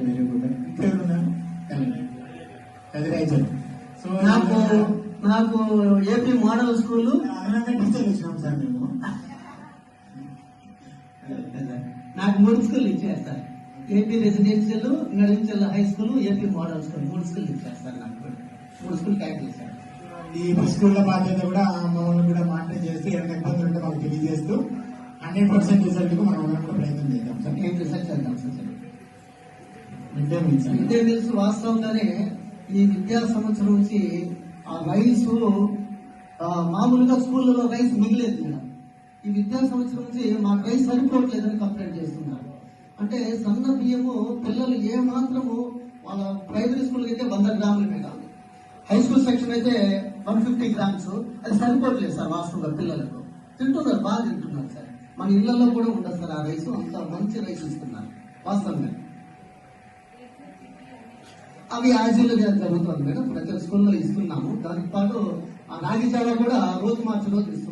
Very good ఇక్కడ ఉన్నాను కదిరాజన్ so నాకు నాకు AP model school teacher sir మేము నాకు మూడు స్కూల్ ఇచ్చారు sir AP residential residential high school AP model school మూడు స్కూల్ ఇచ్చారు సార్ నాకు. మూడు స్కూల్ క్యారెక్టర్ ఇచ్చారు ఈ స్కూళ్ళ బాధ్యత కూడా మమ్మల్ని కూడా మానిటర్ చేస్తూ ఏమైనా ఇబ్బందులు ఉంటే మాకు తెలియజేస్తూ హండ్రెడ్ పర్సెంట్ రిజల్ట్కు మనం ప్రయత్నం చేద్దాం. సార్ ఏం రీసెర్చ్ చేద్దాం సార్ మిడ్ డే తెలుసు. వాస్తవంగానే ఈ విద్యా సంవత్సరం నుంచి ఆ రైస్ మామూలుగా స్కూళ్ళలో రైస్ మిగిలేదు మేడం. ఈ విద్యా సంవత్సరం నుంచి మాకు రైస్ సరిపోవట్లేదని కంప్లైంట్ చేస్తున్నారు. అంటే సన్న బియ్యము పిల్లలు ఏ మాత్రము వాళ్ళ ప్రైమరీ స్కూల్ అయితే వంద గ్రాములు మేడం. హై స్కూల్ సెక్షన్ అయితే వన్ ఫిఫ్టీ గ్రామ్స్. అది సరిపోవట్లేదు సార్ వాస్తవంగా పిల్లలకు. తింటున్నారు బాగా తింటున్నారు సార్. మన ఇళ్ళలో కూడా ఉండదు సార్ ఆ రైస్. అంత మంచి రైస్ ఇస్తున్నారు. వాస్తవంగా. అవి యాజీలుగా జరుగుతుంది మేడం. ప్రతి స్కూల్లో ఇస్తున్నాము. దానికి పాటు ఆ రాగి జావ కూడా రోజు మార్చి రోజు ఇస్తున్నాం